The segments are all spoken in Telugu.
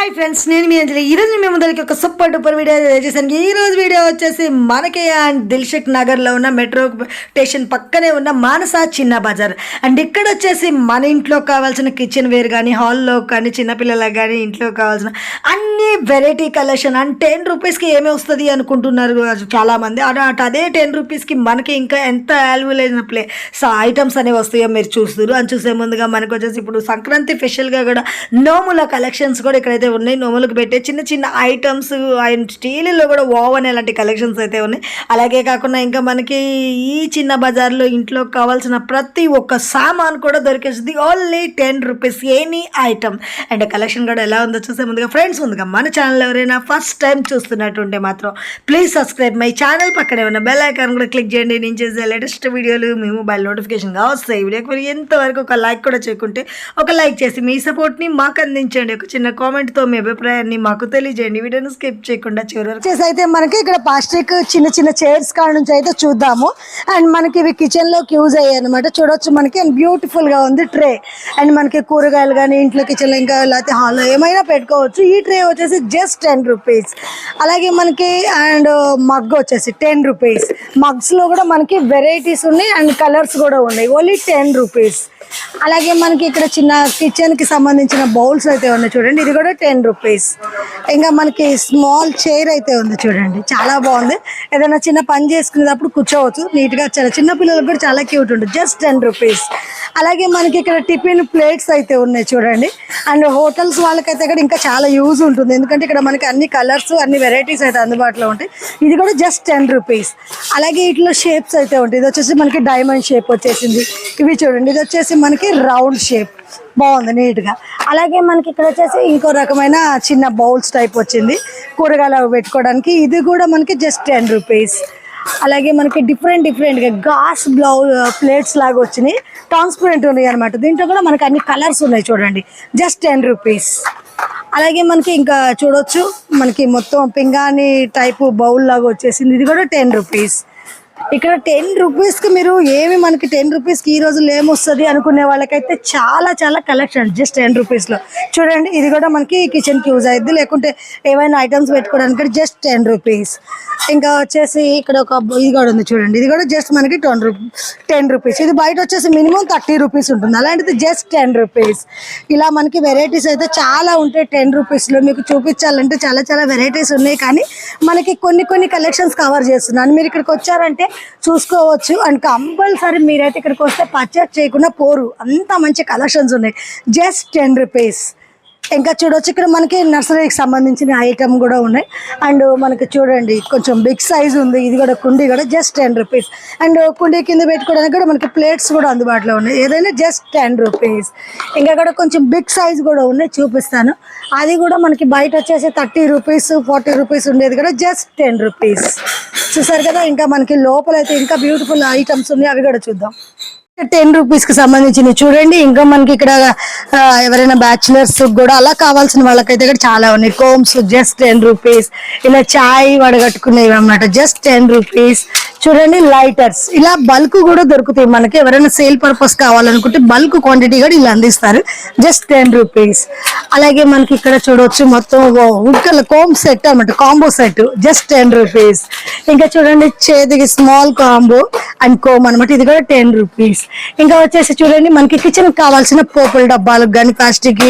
హాయ్ ఫ్రెండ్స్ నేను మీ అంజలి. ఈ రోజు మేము ముందరికి ఒక సూపర్ డూపర్ వీడియో చేశాను ఈ రోజు వీడియో వచ్చేసి మనకే అండ్ దిల్షుక్ నగర్లో ఉన్న మెట్రో స్టేషన్ పక్కనే ఉన్న మానస చిన్న బజార్. అండ్ ఇక్కడ వచ్చేసి మన ఇంట్లో కావాల్సిన కిచెన్ వేర్ కానీ హాల్లో కానీ చిన్నపిల్లలకు కానీ ఇంట్లో కావాల్సిన అన్ని వెరైటీ కలెక్షన్ అండ్ టెన్ రూపీస్కి ఏమి వస్తుంది అనుకుంటున్నారు చాలామంది. అటు అటు అదే టెన్ రూపీస్కి మనకి ఇంకా ఎంత వాల్యుబుల్ అయిన ప్లే సో ఐటమ్స్ అనేవి వస్తాయో మీరు చూస్తారు అని చూసే ముందుగా మనకు వచ్చేసి ఇప్పుడు సంక్రాంతి స్పెషల్గా కూడా నోముల కలెక్షన్స్ కూడా ఇక్కడైతే ఉన్నాయి. నోములకు పెట్టే చిన్న చిన్న ఐటమ్స్ అండ్ స్టీల్లో కూడా ఓవన్ ఇలాంటి కలెక్షన్స్ అయితే ఉన్నాయి. అలాగే కాకుండా ఇంకా మనకి ఈ చిన్న బజార్లో ఇంట్లో కావాల్సిన ప్రతి ఒక్క సామాన్ కూడా దొరికేస్తుంది only ten rupees any item and collection కూడా ఎలా ఉందో చూసే ముందుగా ఫ్రెండ్స్ ముందుగా మన ఛానల్ ఎవరైనా ఫస్ట్ టైం చూస్తున్నట్టుంటే మాత్రం ప్లీజ్ సబ్స్క్రైబ్ మై ఛానల్ పక్కనే ఉన్న బెల్ ఐకాన్ కూడా క్లిక్ చేయండి. నేను చేసే లేటెస్ట్ వీడియోలు మీ మొబైల్ నోటిఫికేషన్గా వస్తాయి. వీడియోకి మీరు ఎంతవరకు ఒక లైక్ కూడా చేయకుంటే ఒక లైక్ చేసి మీ సపోర్ట్ని మాకు అందించండి. ఒక చిన్న కామెంట్తో మీ అభిప్రాయాన్ని మాకు తెలియజేయండి. వీడియోని స్కిప్ చేయకుండా చివరి వరకు అయితే మనకి ఇక్కడ ప్లాస్టిక్ చిన్న చిన్న చైర్స్ కాడ నుంచి అయితే చూద్దాము. అండ్ మనకి ఇవి కిచెన్లోకి యూజ్ అయ్యాయి అనమాట చూడొచ్చు మనకి. అండ్ బ్యూటిఫుల్గా ఉంది ట్రే అండ్ మనకి కూరగాయలు కానీ ఇంట్లో కిచెన్ ఇంకా లేకపోతే హాల్లో ఏమైనా పెట్టుకోవచ్చు. ఈ ట్రే వచ్చేసి జస్ట్ టెన్ రూపీస్ అలాగే మనకి అండ్ మగ్ వచ్చేసి టెన్ రూపీస్ మగ్స్లో కూడా మనకి వెరైటీస్ ఉన్నాయి. అండ్ కలర్స్ కూడా ఉన్నాయి. ఓన్లీ టెన్ రూపీస్ అలాగే మనకి ఇక్కడ చిన్న కిచెన్కి సంబంధించిన బౌల్స్ అయితే ఉన్నాయి చూడండి. ఇది కూడా టెన్ రూపీస్ ఇంకా మనకి స్మాల్ చైర్ అయితే ఉంది చూడండి. చాలా బాగుంది. ఏదైనా చిన్న పని చేసుకునేటప్పుడు కూర్చోవచ్చు. నీట్గా చాలా చిన్న పిల్లలకు కూడా చాలా క్యూట్ ఉంటుంది. జస్ట్ టెన్ రూపీస్ అలాగే మనకి ఇక్కడ టిఫిన్ ప్లేట్స్ అయితే ఉన్నాయి చూడండి. అండ్ హోటల్స్ వాళ్ళకైతే ఇక్కడ ఇంకా చాలా యూజ్ ఉంటుంది. ఎందుకంటే ఇక్కడ మనకి అన్ని కలర్స్ అన్ని వెరైటీస్ అయితే అందుబాటులో ఉంటాయి. ఇది కూడా జస్ట్ టెన్ రూపీస్ అలాగే ఇట్లా షేప్స్ అయితే ఉంటాయి. ఇది వచ్చేసి మనకి డైమండ్ షేప్ వచ్చేసింది. ఇవి చూడండి. ఇది వచ్చేసి మనకి రౌండ్ షేప్ బాగుంది నీట్గా. అలాగే మనకి ఇక్కడ వచ్చేసి ఇంకో రకమైన చిన్న బౌల్స్ టైప్ వచ్చింది కూరగాయలు పెట్టుకోవడానికి. ఇది కూడా మనకి జస్ట్ టెన్ రూపీస్. అలాగే మనకి డిఫరెంట్ డిఫరెంట్గా గాస్ బ్లౌ ప్లేట్స్ లాగా వచ్చినాయి. ట్రాన్స్పరెంట్ ఉన్నాయి అనమాట దీంట్లో కూడా మనకి అన్ని కలర్స్ ఉన్నాయి చూడండి. Just ten rupees. అలాగే మనకి ఇంకా చూడొచ్చు మనకి మొత్తం పింగాణి టైపు బౌల్ లాగా వచ్చేసింది. ఇది కూడా టెన్ రూపీస్. ఇక్కడ టెన్ రూపీస్కి మీరు ఏమి మనకి టెన్ రూపీస్కి ఈ రోజుల్లో ఏమొస్తుంది అనుకునే వాళ్ళకైతే చాలా చాలా కలెక్షన్ జస్ట్ టెన్ రూపీస్లో చూడండి ఇది కూడా మనకి కిచెన్కి యూజ్ అయ్యిద్ది లేకుంటే ఏమైనా ఐటమ్స్ పెట్టుకోవడానికి జస్ట్ టెన్ రూపీస్. ఇంకా వచ్చేసి ఇక్కడ ఒక ఇది కూడా ఉంది చూడండి. ఇది కూడా జస్ట్ మనకి టెన్ రూపీ టెన్ రూపీస్. ఇది బయట వచ్చేసి మినిమం థర్టీ రూపీస్ ఉంటుంది. అలాంటిది జస్ట్ టెన్ రూపీస్. ఇలా మనకి వెరైటీస్ అయితే చాలా ఉంటాయి టెన్ రూపీస్లో మీకు చూపించాలంటే చాలా చాలా వెరైటీస్ ఉన్నాయి. కానీ మనకి కొన్ని కొన్ని కలెక్షన్స్ కవర్ చేస్తున్నాను. మీరు ఇక్కడికి వచ్చారంటే చూసుకోవచ్చు. అండ్ కంపల్సరీ మీరైతే ఇక్కడికి వస్తే పర్చేస్ చేయకుండా పోరు. అంత మంచి కలెక్షన్స్ ఉన్నాయి. జస్ట్ టెన్ రూపీస్ ఇంకా చూడొచ్చు. ఇక్కడ మనకి నర్సరీకి సంబంధించిన ఐటమ్ కూడా ఉన్నాయి. అండ్ మనకి చూడండి కొంచెం బిగ్ సైజ్ ఉంది. ఇది కూడా కుండీ కూడా జస్ట్ టెన్ రూపీస్. అండ్ కుండీ కింద పెట్టుకోవడానికి కూడా మనకి ప్లేట్స్ కూడా అందుబాటులో ఉన్నాయి. ఏదైనా జస్ట్ టెన్ రూపీస్. ఇంకా కూడా కొంచెం బిగ్ సైజ్ కూడా ఉన్నాయి. చూపిస్తాను. అది కూడా మనకి బయట వచ్చేసి థర్టీ రూపీస్ ఫార్టీ రూపీస్ ఉండేది కూడా జస్ట్ టెన్ రూపీస్. చూసారు కదా ఇంకా మనకి లోపల అయితే ఇంకా బ్యూటిఫుల్ ఐటమ్స్ ఉన్నాయి. అవి కూడా చూద్దాం. టెన్ రూపీస్కి సంబంధించినవి చూడండి ఇంకా మనకి ఇక్కడ ఎవరైనా బ్యాచులర్స్ కూడా అలా కావాల్సిన వాళ్ళకైతే ఇక్కడ చాలా ఉన్నాయి. కోమ్స్ జస్ట్ టెన్ రూపీస్ ఇలా చాయ్ వడగట్టుకునేవి అన్నమాట. జస్ట్ టెన్ రూపీస్ చూడండి లైటర్స్ ఇలా బల్క్ కూడా దొరుకుతాయి మనకి. ఎవరైనా సేల్ పర్పస్ కావాలనుకుంటే బల్క్ క్వాంటిటీ కూడా ఇలా అందిస్తారు. జస్ట్ టెన్ రూపీస్ అలాగే మనకి ఇక్కడ చూడవచ్చు మొత్తం ఉక్కల కోమ్ సెట్ అన్నమాట. Combo set just ten rupees ఇంకా చూడండి చేతికి స్మాల్ కాంబో అండ్ కోమ్ అనమాట ఇది కూడా టెన్ రూపీస్ ఇంకా వచ్చేసి చూడండి మనకి కిచెన్ కావాల్సిన పోపుల డబ్బాలు కానీ ప్లాస్టిక్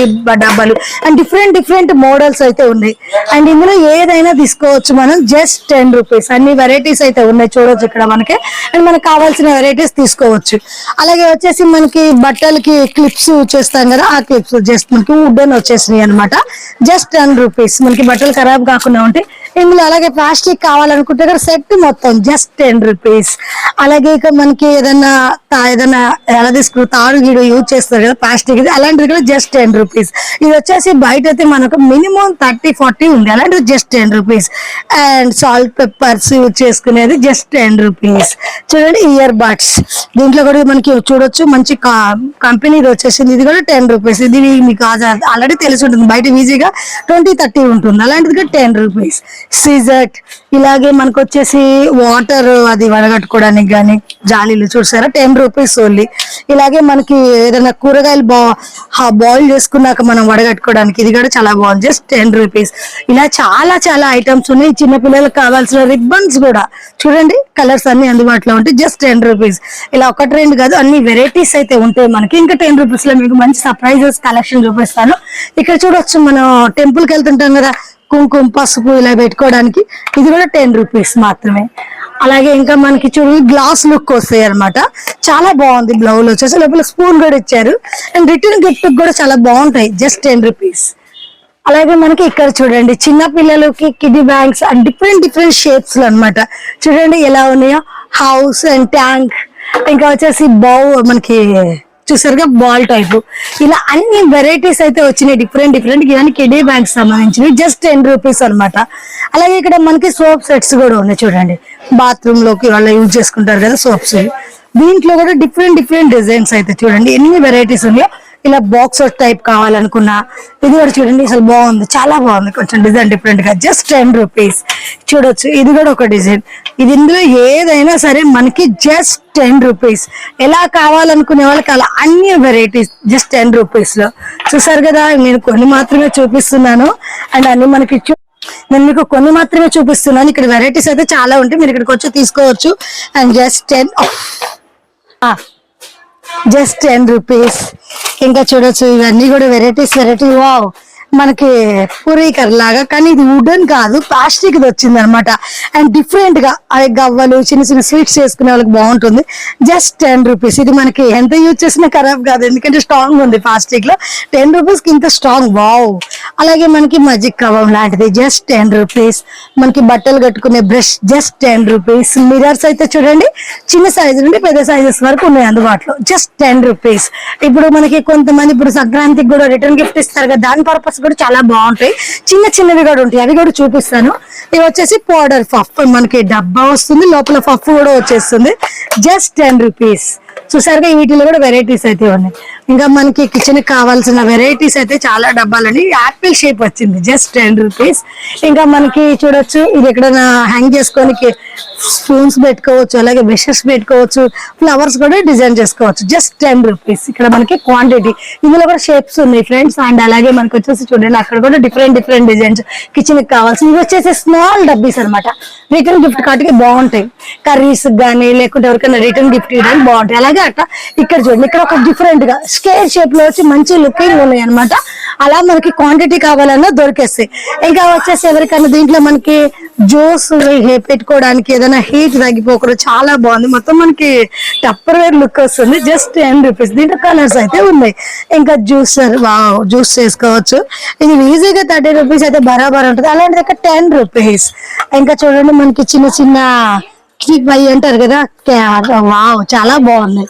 డబ్బాలు అండ్ డిఫరెంట్ డిఫరెంట్ మోడల్స్ అయితే ఉన్నాయి. అండ్ ఇందులో ఏదైనా తీసుకోవచ్చు మనం జస్ట్ టెన్ రూపీస్ అన్ని వెరైటీస్ అయితే ఉన్నాయి చూడొచ్చు ఇక్కడ మనకి. అండ్ మనకు కావాల్సిన వెరైటీస్ తీసుకోవచ్చు. అలాగే వచ్చేసి మనకి బట్టలకి క్లిప్స్ చేస్తాం కదా ఆ క్లిప్స్ జస్ట్ మనకి వుడెన్ వచ్చేసినాయి అనమాట జస్ట్ టెన్ రూపీస్ మనకి బట్టలు ఖరాబ్ కాకుండా ఉంటాయి ఇందులో అలాగే ప్లాస్టిక్ కావాలనుకుంటే ఇక్కడ సెట్ మొత్తం జస్ట్ టెన్ రూపీస్ అలాగే ఇక మనకి ఏదైనా ఏదైనా ఎలా తీసుకుని తాడు గీడు యూజ్ చేస్తారు కదా ప్లాస్టిక్ ఇది అలాంటిది కూడా జస్ట్ టెన్ రూపీస్ ఇది వచ్చేసి బయట అయితే మనకు మినిమం థర్టీ ఫార్టీ ఉంది. అలాంటిది just ten rupees and salt peppers use చేసుకునేది జస్ట్ టెన్ రూపీస్ చూడండి ఇయర్ బడ్స్ దీంట్లో కూడా మనకి చూడొచ్చు మంచి కంపెనీ వచ్చేసింది. ఇది కూడా టెన్ రూపీస్ ఇది మీకు ఆల్రెడీ తెలిసి ఉంటుంది. బయట ఈజీగా ట్వంటీ థర్టీ ఉంటుంది. అలాంటిది కూడా టెన్ రూపీస్ సీజర్ట్ ఇలాగే మనకు వచ్చేసి వాటర్ అది వడగట్టుకోవడానికి కానీ జాలీలు చూసారా? Ten rupees only. ఇలాగే మనకి ఏదైనా కూరగాయలు బా బాయిల్ చేసుకున్నాక మనం వడగట్టుకోవడానికి ఇది కూడా చాలా బాగుంది. Just ten rupees. ఇలా చాలా చాలా ఐటమ్స్ ఉన్నాయి. చిన్నపిల్లలకు కావాల్సిన రిబ్బన్స్ కూడా. చూడండి కలర్స్ అన్ని అందుబాటులో ఉంటాయి. Just ten rupees. ఇలా ఒకటి రెండు కాదు అన్ని వెరైటీస్ అయితే ఉంటాయి మనకి. ఇంకా టెన్ రూపీస్లో మీకు మంచి సర్ప్రైజెస్ కలెక్షన్ చూపిస్తాను. ఇక్కడ చూడొచ్చు మనం టెంపుల్కి వెళ్తుంటాం కదా. కుంకుమ పసుపు ఇలా పెట్టుకోవడానికి ఇది కూడా టెన్ రూపీస్ మాత్రమే. అలాగే ఇంకా మనకి చూడు గ్లాస్ లుక్ వస్తాయి అనమాట చాలా బాగుంది బ్లౌజ్ వచ్చేసి లోపల స్పూన్ కూడా ఇచ్చారు. అండ్ రిటర్న్ గిఫ్ట్ కూడా చాలా బాగుంటాయి. Just ten rupees. అలాగే మనకి ఇక్కడ చూడండి చిన్న పిల్లలకి kidney banks and different different షేప్స్లో అనమాట చూడండి ఎలా ఉన్నాయో. House and tank. ఇంకా వచ్చేసి బౌ మనకి చూసారుగా బాల్ టైప్. ఇలా అన్ని వెరైటీస్ అయితే వచ్చినాయి డిఫరెంట్ డిఫరెంట్ ఇవన్నీ కిడ్నీ బ్యాంక్ సంబంధించినవి జస్ట్ టెన్ రూపీస్ అన్నమాట. అలాగే ఇక్కడ మనకి సోప్ సెట్స్ కూడా ఉన్నాయి చూడండి. బాత్రూమ్లోకి వాళ్ళు యూజ్ చేసుకుంటారు కదా సోప్స్ దీంట్లో కూడా డిఫరెంట్ డిఫరెంట్ డిజైన్స్ అయితే చూడండి. ఎన్ని వెరైటీస్ ఉన్నాయో ఇలా బాక్స్ టైప్ కావాలనుకున్నా ఇది కూడా చూడండి అసలు బాగుంది చాలా బాగుంది. కొంచెం డిజైన్ డిఫరెంట్గా జస్ట్ టెన్ రూపీస్ చూడొచ్చు ఇది కూడా ఒక డిజైన్ ఇది ఇందులో ఏదైనా సరే మనకి జస్ట్ టెన్ రూపీస్ ఎలా కావాలనుకునే వాళ్ళకి అలా అన్ని వెరైటీస్ జస్ట్ టెన్ రూపీస్లో. చూసారు కదా నేను కొన్ని మాత్రమే చూపిస్తున్నాను. అండ్ అన్ని మనకి చూ- నేను మీకు కొన్ని మాత్రమే చూపిస్తున్నాను. ఇక్కడ వెరైటీస్ అయితే చాలా ఉంటాయి మీరు ఇక్కడికి వచ్చి తీసుకోవచ్చు. And just ten just ten rupees ఇంకా చూడొచ్చు ఇవన్నీ కూడా వెరైటీస్ వెరైటీ వావ్ మనకి పూరీకర్ లాగా కానీ ఇది వుడెన్ కాదు ప్లాస్టిక్ వచ్చింది అనమాట అండ్ డిఫరెంట్గా అవి గవ్వలు చిన్న చిన్న స్వీట్స్ చేసుకునే వాళ్ళకి బాగుంటుంది. జస్ట్ టెన్ రూపీస్ ఇది మనకి ఎంత యూజ్ చేసినా ఖరాబ్ కాదు ఎందుకంటే స్ట్రాంగ్ ఉంది ప్లాస్టిక్లో. టెన్ రూపీస్కి ఇంత స్ట్రాంగ్ వావ్ అలాగే మనకి మజిక్ కవం లాంటిది జస్ట్ టెన్ రూపీస్ మనకి బట్టలు కట్టుకునే brush just ten rupees mirrors అయితే చూడండి చిన్న సైజు నుండి పెద్ద సైజెస్ వరకు ఉన్నాయి అందుబాటులో. జస్ట్ టెన్ రూపీస్ ఇప్పుడు మనకి కొంతమంది ఇప్పుడు సంక్రాంతికి కూడా రిటర్న్ గిఫ్ట్ ఇస్తారు కదా దాని పర్పస్ కూడా చాలా బాగుంటాయి. చిన్న చిన్నవి కూడా ఉంటాయి. అవి కూడా చూపిస్తాను. ఇవి వచ్చేసి పౌడర్ పఫ్ మనకి డబ్బా వస్తుంది లోపల పఫ్ కూడా వచ్చేస్తుంది. జస్ట్ టెన్ రూపీస్ చూసారుగా వీటిలో కూడా వెరైటీస్ అయితే ఉన్నాయి. ఇంకా మనకి కిచెన్ కావాల్సిన వెరైటీస్ అయితే చాలా డబ్బాలని యాపిల్ షేప్ వచ్చింది జస్ట్ టెన్ రూపీస్ ఇంకా మనకి చూడొచ్చు ఇది ఎక్కడైనా హ్యాంగ్ చేసుకోనికి స్పూన్స్ పెట్టుకోవచ్చు అలాగే బ్రషెస్ పెట్టుకోవచ్చు ఫ్లవర్స్ కూడా డిజైన్ చేసుకోవచ్చు. జస్ట్ టెన్ రూపీస్ ఇక్కడ మనకి క్వాంటిటీ ఇందులో కూడా షేప్స్ ఉన్నాయి ఫ్రెండ్స్ అండ్ అలాగే మనకి వచ్చేసి చూడండి అక్కడ కూడా డిఫరెంట్ డిఫరెంట్ డిజైన్స్ కిచెన్కి కావాల్సి ఇవి వచ్చేసి స్మాల్ డబ్బీస్ అన్నమాట. రిటర్న్ గిఫ్ట్ కాబట్టి బాగుంటాయి. కర్రీస్ కానీ లేకుంటే ఎవరికైనా రిటర్న్ గిఫ్ట్ ఇవ్వడానికి బాగుంటాయి. అలాగే అట్లా ఇక్కడ చూడండి ఇక్కడ ఒక డిఫరెంట్గా స్కేర్ షేప్లో వచ్చి మంచి లుకింగ్ ఉన్నాయి అనమాట అలా మనకి క్వాంటిటీ కావాలన్నా దొరికేస్తాయి. ఇంకా వచ్చేసి ఎవరికైనా దీంట్లో మనకి జ్యూస్ పెట్టుకోవడానికి ఏదైనా హీట్ తగ్గిపోకుండా చాలా బాగుంది. మొత్తం మనకి టప్పర్ వేర్ లుక్ వస్తుంది. జస్ట్ టెన్ రూపీస్ దీంట్లో కలర్స్ అయితే ఉన్నాయి. ఇంకా జ్యూసర్ వావ్ జ్యూస్ చేసుకోవచ్చు. ఇది ఈజీగా థర్టీ రూపీస్ అయితే బరాబర్ ఉంటుంది. అలాంటిది ఇక్కడ టెన్ రూపీస్ ఇంకా చూడండి మనకి చిన్న చిన్న కీప్ అయ్యి అంటారు కదా వావ్ చాలా బాగున్నాయి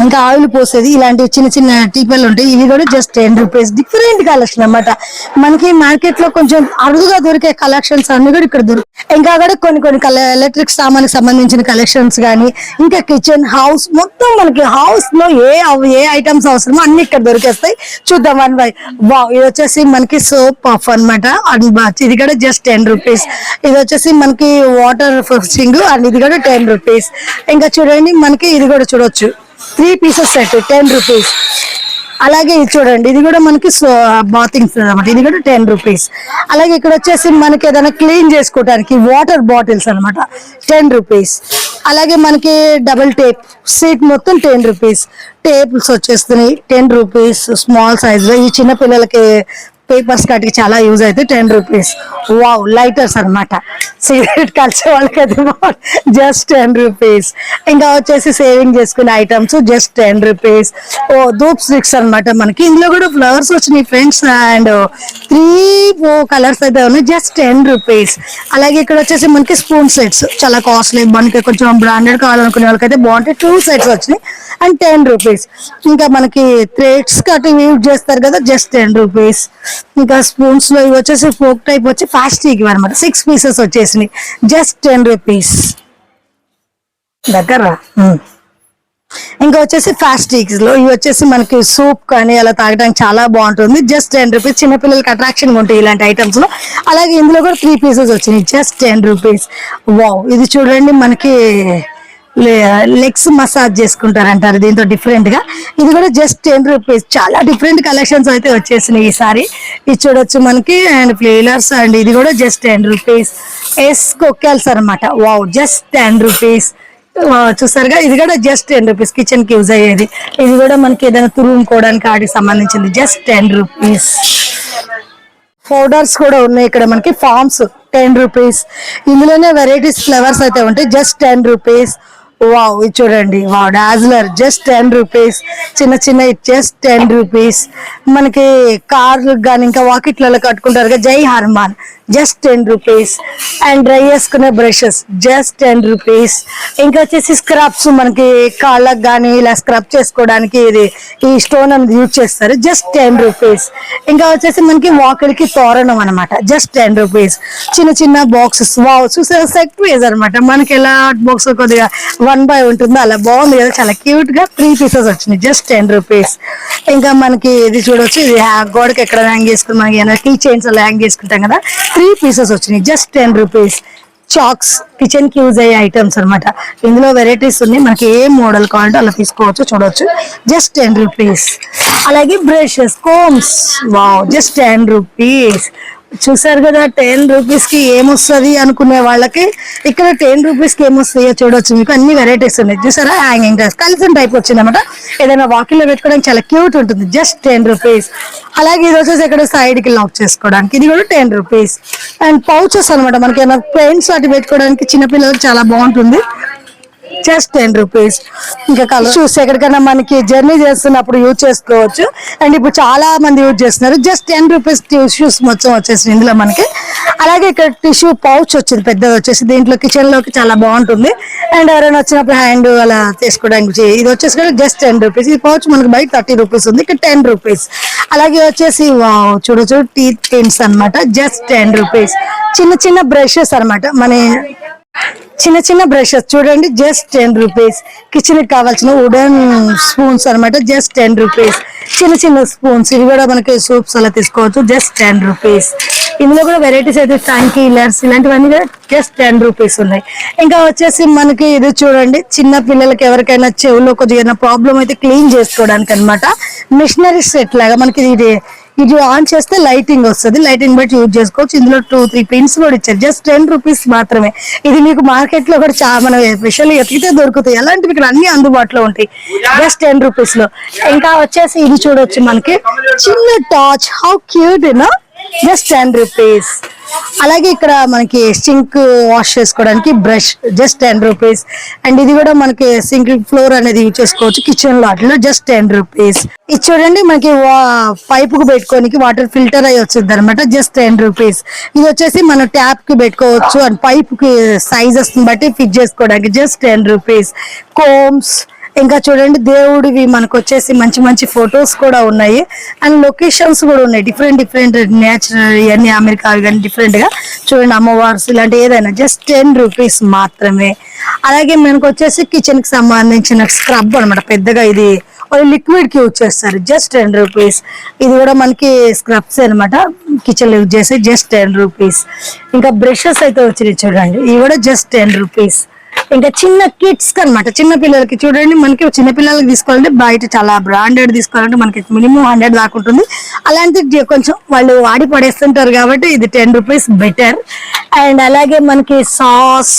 ఇంకా ఆయిల్ పోసేది ఇలాంటి చిన్న చిన్న టీపర్లు ఉంటాయి ఇవి కూడా just ten rupees different collection అన్నమాట. మనకి మార్కెట్లో కొంచెం అరుదుగా దొరికే కలెక్షన్స్ అన్ని కూడా ఇక్కడ దొరుకు ఇంకా కూడా కొన్ని కొన్ని ఎలక్ట్రిక్ సామాన్కి సంబంధించిన కలెక్షన్స్ కానీ ఇంకా కిచెన్ హౌస్ మొత్తం మనకి హౌస్లో ఏ అవ- ఏ ఐటమ్స్ అవసరమో అన్ని ఇక్కడ దొరికేస్తాయి. చూద్దాం వన్ బై వావ్ ఇది వచ్చేసి మనకి సోప్ పఫ్ అనమాట ఇది కూడా జస్ట్ టెన్ రూపీస్ ఇది వచ్చేసి మనకి వాటర్ ఫిషింగ్ అండ్ ఇది కూడా టెన్ రూపీస్ ఇంకా చూడండి మనకి ఇది కూడా చూడొచ్చు. Three pieces set ten rupees. అలాగే ఇది చూడండి ఇది కూడా మనకి బాతింగ్స్ అనమాట ఇది కూడా టెన్ రూపీస్. అలాగే ఇక్కడ వచ్చేసి మనకి ఏదైనా క్లీన్ చేసుకోవడానికి వాటర్ బాటిల్స్ అన్నమాట. Ten rupees. అలాగే మనకి డబుల్ టేప్ సీట్ మొత్తం టెన్ రూపీస్. టేబుల్స్ వచ్చేస్తున్నాయి టెన్ రూపీస్ స్మాల్ సైజ్ ఈ చిన్న పిల్లలకి పేపర్స్ కట్కి చాలా యూజ్ అయితే టెన్ రూపీస్. వావ్ లైటర్స్ అన్నమాట. సిగరెట్ కలిసే వాళ్ళకైతే జస్ట్ టెన్ రూపీస్. ఇంకా వచ్చేసి సేవింగ్ చేసుకునే ఐటమ్స్ జస్ట్ టెన్ రూపీస్. ఓ ధూప్ స్టిక్స్ అన్నమాట మనకి. ఇందులో కూడా ఫ్లవర్స్ వచ్చినాయి friends. And three four colours అయితే ఉన్నాయి. Just ten rupees. అలాగే ఇక్కడ వచ్చేసి మనకి స్పూన్ సెట్స్. చాలా కాస్ట్లీ మనకి కొంచెం బ్రాండెడ్ కావాలనుకునే వాళ్ళకైతే బాగుంటాయి. టూ సెట్స్ వచ్చినాయి. And ten rupees. ఇంకా మనకి థ్రెడ్స్ కట్టి యూజ్ చేస్తారు కదా జస్ట్ టెన్ రూపీస్. ఇంకా స్పూన్స్లో ఇవి వచ్చేసి ఫోక్ టైప్ వచ్చి ఫాస్ట్ ఇవి అనమాట సిక్స్ పీసెస్ వచ్చేసినాయి. జస్ట్ టెన్ రూపీస్ దగ్గర ఇంకా వచ్చేసి ఫాస్టిక్స్లో ఇవి వచ్చేసి మనకి సూప్ కానీ అలా తాగడానికి చాలా బాగుంటుంది. జస్ట్ టెన్ రూపీస్ చిన్నపిల్లలకి అట్రాక్షన్ ఉంటాయి ఇలాంటి ఐటమ్స్లో. అలాగే ఇందులో కూడా త్రీ పీసెస్ వచ్చినాయి. జస్ట్ టెన్ రూపీస్ వావ్ ఇది చూడండి మనకి లెగ్స్ మసాజ్ చేసుకుంటారంటారు దీంతో డిఫరెంట్గా. ఇది కూడా జస్ట్ టెన్ రూపీస్ చాలా డిఫరెంట్ కలెక్షన్స్ అయితే వచ్చేసినాయి ఈసారి ఇది చూడొచ్చు మనకి అండ్ ఫ్లేలర్స్ అండ్ ఇది కూడా జస్ట్ టెన్ రూపీస్ ఎస్ కొక్కెల్స్ అనమాట వావ్ జస్ట్ టెన్ రూపీస్ చూసారుగా? ఇది కూడా జస్ట్ టెన్ రూపీస్ కిచెన్కి యూజ్ అయ్యేది. ఇది కూడా మనకి ఏదైనా తురుముకోవడానికి వాటికి సంబంధించింది. జస్ట్ టెన్ రూపీస్ పౌడర్స్ కూడా ఉన్నాయి ఇక్కడ మనకి. ఫార్మ్స్ టెన్ రూపీస్ ఇందులోనే వెరైటీస్ ఫ్లవర్స్ అయితే ఉంటాయి. జస్ట్ టెన్ రూపీస్ వావ్ ఇది చూడండి. Wow dazzler just ten rupees చిన్న చిన్న జస్ట్ టెన్ రూపీస్ మనకి కార్లు కానీ ఇంకా వాకిట్లలో కట్టుకుంటారు Jai Hanuman. Just ten rupees and dry చేసుకునే బ్రషెస్ జస్ట్ టెన్ రూపీస్ ఇంకా వచ్చేసి స్క్రబ్స్ మనకి కాళ్ళకు కానీ ఇలా స్క్రబ్ చేసుకోవడానికి ఇది ఈ స్టోన్ అనేది యూజ్ చేస్తారు. జస్ట్ టెన్ రూపీస్ ఇంకా వచ్చేసి మనకి వాకిలికి తోరణం అనమాట జస్ట్ టెన్ రూపీస్ చిన్న చిన్న బాక్సెస్ వావ్ చూసే సెట్ వేజ్ అనమాట మనకి ఎలా బాక్స్ కొద్దిగా వన్ బై ఉంటుంది అలా బాగుంది కదా చాలా క్యూట్గా త్రీ పీసెస్ వచ్చినాయి జస్ట్ టెన్ రూపీస్ ఇంకా మనకి ఇది చూడొచ్చు ఇది హ్యా- గోడకి ఎక్కడ హ్యాంగ్ చేసుకుని మనకి ఏమైనా కీ చైన్స్ అలా హ్యాంగ్ చేసుకుంటాం కదా త్రీ పీసెస్ వచ్చినాయి జస్ట్ టెన్ రూపీస్ చాక్స్ కిచెన్కి యూజ్ అయ్యే ఐటమ్స్ అన్నమాట. ఇందులో వెరైటీస్ ఉన్నాయి మనకి ఏ మోడల్ కావాలంటే అలా తీసుకోవచ్చు చూడవచ్చు జస్ట్ టెన్ రూపీస్ అలాగే brushes combs wow just ten rupees చూసారు కదా టెన్ రూపీస్కి ఏమొస్తుంది అనుకునే వాళ్ళకి ఇక్కడ టెన్ రూపీస్కి ఏమొస్తాయో చూడొచ్చు మీకు. అన్ని వెరైటీస్ ఉన్నాయి. చూసారా? హ్యాంగింగ్ డ్రెస్ కలిసిన టైప్ వచ్చింది అనమాట ఏదైనా వాకిల్లో పెట్టుకోవడానికి చాలా క్యూట్ ఉంటుంది. జస్ట్ టెన్ రూపీస్ అలాగే ఇది వచ్చేసి ఇక్కడ సైడ్కి లాక్ చేసుకోవడానికి. ఇది కూడా టెన్ రూపీస్ అండ్ పౌచెస్ అన్నమాట. మనకి ఏమైనా పెయింట్స్ వాటి పెట్టుకోవడానికి చిన్నపిల్లలకి చాలా బాగుంటుంది. జస్ట్ టెన్ రూపీస్ ఇంకా కలర్ షూస్ ఎక్కడికైనా మనకి జర్నీ చేస్తున్నప్పుడు యూజ్ చేసుకోవచ్చు. అండ్ ఇప్పుడు చాలా మంది యూజ్ చేస్తున్నారు జస్ట్ టెన్ రూపీస్ షూస్ మొత్తం వచ్చేసి ఇందులో మనకి. అలాగే ఇక్కడ టిష్యూ పౌచ్ వచ్చింది పెద్దది వచ్చేసి. దీంట్లో కిచెన్లోకి చాలా బాగుంటుంది. అండ్ ఎవరైనా వచ్చినప్పుడు హ్యాండ్ అలా తీసుకోవడానికి ఇది వచ్చేసి కూడా జస్ట్ టెన్ రూపీస్ ఈ పౌచ్ మనకి బయట థర్టీ రూపీస్ ఉంది. ఇక్కడ టెన్ రూపీస్ అలాగే వచ్చేసి వావ్, చూడొచ్చు టీత్ పెయింట్స్ అన్నమాట. జస్ట్ టెన్ రూపీస్ చిన్న చిన్న బ్రషెస్ అన్నమాట. మన చిన్న చిన్న బ్రషెస్ చూడండి జస్ట్ టెన్ రూపీస్ కిచెన్కి కావాల్సిన వుడెన్ స్పూన్స్ అన్నమాట జస్ట్ టెన్ రూపీస్ చిన్న చిన్న స్పూన్స్ ఇవి కూడా మనకి సూప్స్ అలా తీసుకోవచ్చు జస్ట్ టెన్ రూపీస్ ఇందులో కూడా వెరైటీస్ అయితే ఫ్రాంకీలర్స్ ఇలాంటివన్నీ కూడా జస్ట్ టెన్ రూపీస్ ఉన్నాయి. ఇంకా వచ్చేసి మనకి ఇది చూడండి చిన్న పిల్లలకి ఎవరికైనా చెవులో కొద్దిగా ప్రాబ్లం అయితే క్లీన్ చేసుకోవడానికి అన్నమాట మిషనరీ సెట్ లాగా మనకి ఇది ఇది ఆన్ చేస్తే లైటింగ్ వస్తుంది. లైటింగ్ బట్టి యూజ్ చేసుకోవచ్చు. ఇందులో టూ త్రీ పిన్స్ కూడా ఇచ్చారు. జస్ట్ టెన్ రూపీస్ మాత్రమే. ఇది మీకు మార్కెట్లో కూడా చాలా మనం స్పెషల్ ఎతికితే దొరుకుతాయి. అలాంటివి ఇక్కడ అన్ని అందుబాటులో ఉంటాయి. జస్ట్ టెన్ రూపీస్లో. ఇంకా వచ్చేసి ఇది చూడొచ్చు మనకి. చిన్న టాచ్ హౌ క్యూట్ నా జస్ట్ టెన్ రూపీస్ అలాగే ఇక్కడ మనకి సింక్ వాష్ చేసుకోవడానికి brush. Just ten rupees and ఇది కూడా మనకి సింక్ ఫ్లోర్ అనేది యూజ్ చేసుకోవచ్చు కిచెన్ వాటిలో జస్ట్ టెన్ రూపీస్ ఇది చూడండి మనకి పైప్కు పెట్టుకోనికి వాటర్ ఫిల్టర్ అయ్యి వచ్చింది అనమాట జస్ట్ టెన్ రూపీస్ ఇది వచ్చేసి మనం ట్యాప్కి పెట్టుకోవచ్చు. అండ్ పైప్కి సైజెస్ బట్టి ఫిట్ చేసుకోవడానికి జస్ట్ టెన్ రూపీస్ కోమ్స్ ఇంకా చూడండి దేవుడివి మనకు వచ్చేసి మంచి మంచి ఫొటోస్ కూడా ఉన్నాయి. అండ్ లొకేషన్స్ కూడా ఉన్నాయి. డిఫరెంట్ డిఫరెంట్ నేచురల్ ఇవన్నీ అమెరికా కానీ డిఫరెంట్గా చూడండి అమ్మవార్స్ ఇలాంటి ఏదైనా జస్ట్ టెన్ రూపీస్ మాత్రమే. అలాగే మనకు వచ్చేసి కిచెన్కి సంబంధించిన స్క్రబ్ అన్నమాట. పెద్దగా ఇది లిక్విడ్కి యూజ్ చేస్తారు. Just ten rupees. ఇది కూడా మనకి స్క్రబ్స్ అన్నమాట. కిచెన్ యూజ్ చేసే జస్ట్ టెన్ రూపీస్. ఇంకా బ్రషెస్ అయితే వచ్చినాయి చూడండి. ఇవి కూడా జస్ట్ టెన్ రూపీస్. ఇంకా చిన్న కిడ్స్ అనమాట చిన్న పిల్లలకి చూడండి మనకి చిన్న పిల్లలకి తీసుకోవాలంటే బయట చాలా బ్రాండెడ్ తీసుకోవాలంటే మనకి మినిమం హండ్రెడ్ దాకా ఉంటుంది. అలాంటి కొంచెం వాళ్ళు వాడి పడేస్తుంటారు కాబట్టి ఇది టెన్ రూపీస్ బెటర్ అండ్ అలాగే మనకి సాస్